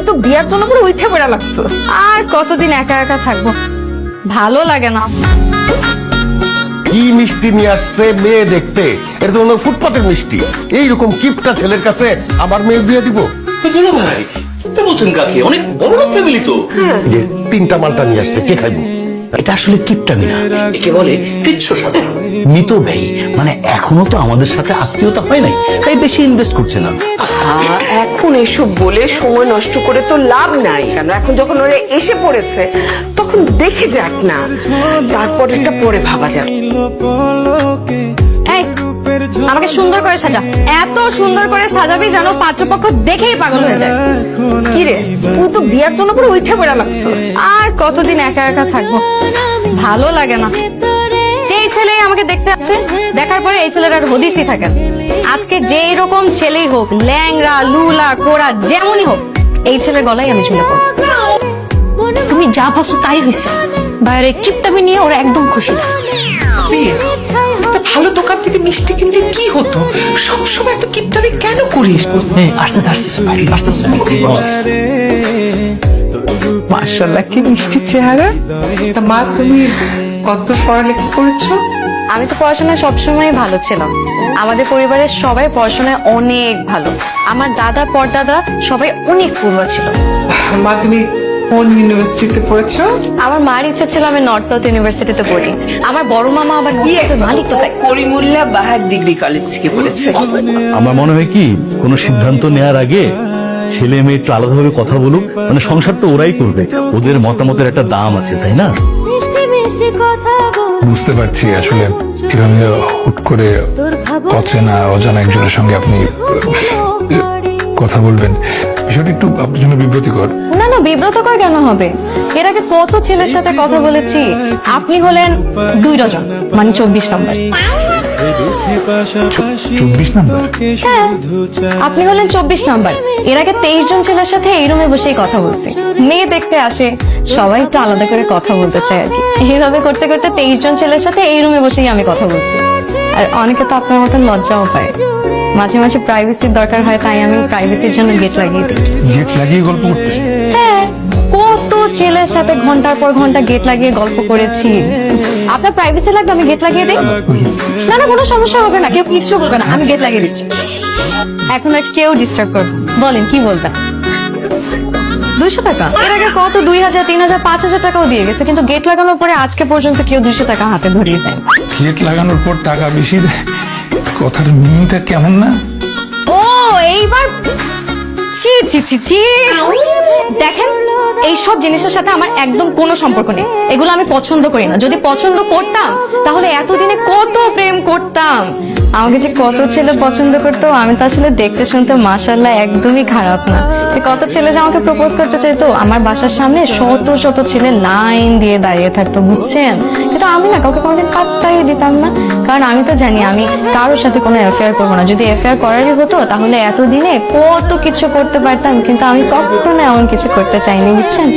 তুই তো বিয়ার জন্য পুরো উঠে পড়া লাগছিস। আর কতদিন একা একা থাকব? ভালো লাগে না। কি মিষ্টি নিয়ে আসছে মেয়ে দেখতে? এটা তো ফুটপাতের মিষ্টি। এইরকম কিপটা ছেলের কাছে আমার মেয়ে বিয়ে দিব। ভাই? কি বলছেন কাকে? অনেক বড় ফ্যামিলি তো। যে তিনটা মালটা নিয়ে আসছে কে খাইবো? এটা আসলে কিপটামি না। একে বলে কিচ্ছু সাধারণ মিত ব্যয়ী। মানে এখনও তো আমাদের সাথে আত্মীয়তা হয় নাই তাই বেশি ইনভেস্ট করছে না। এখন এসব বলে সময় নষ্ট করে তো লাভ নাই। কেন? এখন যখন ওরা এসে পড়েছে তখন দেখে যাক না। তারপর এটা পরে ভাবা যাক। আমাকে সুন্দর করে সাজা। এত সুন্দর করে সাজাবি যেন পাত্রপক্ষ দেখেই পাগল হয়ে যায়। কি রে তুই তো বিয়ার জন্য পুরো উঠে পড়া লাগছস। আর কতদিন একা একা থাকব? ভালো লাগে না। যেই ছেলে আমাকে দেখতে আসছে, দেখার পরে এই ছেলের আর হদিসই থাকে আজকে যেই রকম ছেলেই হোক ল্যাংরা লুলা, কোড়া, যেমনই হোক, এই ছেলের গলায় আমি ঝুলে পড়ব। তুমি যা ভাবছ তাই হয়েছে বাইরে কিপটামি নিয়ে ওরা একদম খুশি একটা ভালো দোকান থেকে মিষ্টি কিনলে কি হতো? সবসময় এত কিপটামি কেন করিস? আসতেছে আসতেছে মার্শাল্লাহ কি মিষ্টি চেহারা। তা মা তুমি কত পড়ালেখা করেছ? আমি তো পড়াশোনায় সবসময় ভালো ছিলাম। আমাদের পরিবারের সবাই পড়াশোনায় অনেক ভালো। আমার দাদা পরদাদা সবাই অনেক পড়ুয়া ছিল। মা তুমি কোন ইউনিভার্সিটিতে পড়েছো? আমার মার ইচ্ছা ছিল আমি নর্থ সাউথ ইউনিভার্সিটিতে পড়ি। আমার বড় মামা আবার নর্থ মালিক তো তাই করিমুল্লাহ বাহার ডিগ্রি কলেজ থেকে পড়েছে। আমার মনে হয় কি কোনো সিদ্ধান্ত নেওয়ার আগে ছেলে মেয়ে একটু আলাদাভাবে কথা বলুক মানে সংসার তো ওরাই করবে। ওদের মতামতের একটা দাম আছে তাই না? মিষ্টি মিষ্টি কথা বল বুঝতে পারছি আসলে এভাবে হুট করে অচেনা অজানা একজনের সঙ্গে আপনি কথা বলবেন। বিষয়টা একটু আপনার জন্য বিব্রতিকর। না না বিব্রতকর কেন হবে? এর আগে কত ছেলের সাথে কথা বলেছি? আপনি হলেন দুই ডজন মানে চব্বিশ নম্বর। চব্বিশ নাম্বার? হ্যাঁ আপনি হলেন চব্বিশ নাম্বার। এর আগে তেইশ জন ছেলের সাথে এই রুমে বসেই কথা বলছি। মেয়ে দেখতে আসে সবাই একটু আলাদা করে কথা বলতে চায় আর কি। এইভাবে করতে করতে তেইশ জন ছেলের সাথে এই রুমে বসেই আমি কথা বলছি। আর অনেকে তো আপনার মতন লজ্জাও পায়। মাঝে মাঝে প্রাইভেসির দরকার হয় তাই আমি প্রাইভেসির জন্য গেট লাগিয়ে দিই। গেট লাগিয়ে গল্প করতে? হ্যাঁ কত ছেলের সাথে ঘণ্টার পর ঘণ্টা গেট লাগিয়ে গল্প করেছি। আপনার প্রাইভেসি লাগবে আমি গেট লাগিয়ে দিই? না না কোনো সমস্যা হবে না কেউ কিচ্ছু বলবে না আমি গেট লাগিয়ে দিচ্ছি। এখন আর কেউ ডিস্টার্ব করবে বলেন কি বলবেন দুইশো টাকা? এর আগে কত? দুই হাজার তিন হাজার পাঁচ হাজার টাকাও দিয়ে গেছে কিন্তু গেট লাগানোর পরে আজকে পর্যন্ত কেউ দুইশো টাকা হাতে ধরিয়ে দেয় গেট লাগানোর পর টাকা বেশি দেয়। কথার মিনিংটা কেমন না? ও, এইবার ছি ছি ছি ছি। দেখেন এই সব জিনিসের সাথে আমার একদম কোনো সম্পর্ক নেই। এগুলো আমি পছন্দ করি না। যদি পছন্দ করতাম, তাহলে এতদিনে কত প্রেম করতাম। আমাকে যে কত ছেলে পছন্দ করতো, আমি তো আসলে দেখতে শুনতে মাসাল্লাহ একদমই খারাপ না। কত ছেলে যে আমাকে প্রপোজ করতে চাইতো, আমার বাসার সামনে শত শত ছেলে লাইন দিয়ে দাঁড়িয়ে থাকতো, বুঝছেন? কিন্তু আমি না কাউকে কোনোদিন পাত্তাই দিতাম না। কারণ আমি তো জানি আমি কারোর সাথে কোনো অ্যাফেয়ার করব না। যদি অ্যাফেয়ার করারই হতো, তাহলে এতদিনে কত কিছু করতে পারতাম, কিন্তু আমি কখনো এমন কিছু করতে চাইনি, বুঝছেন?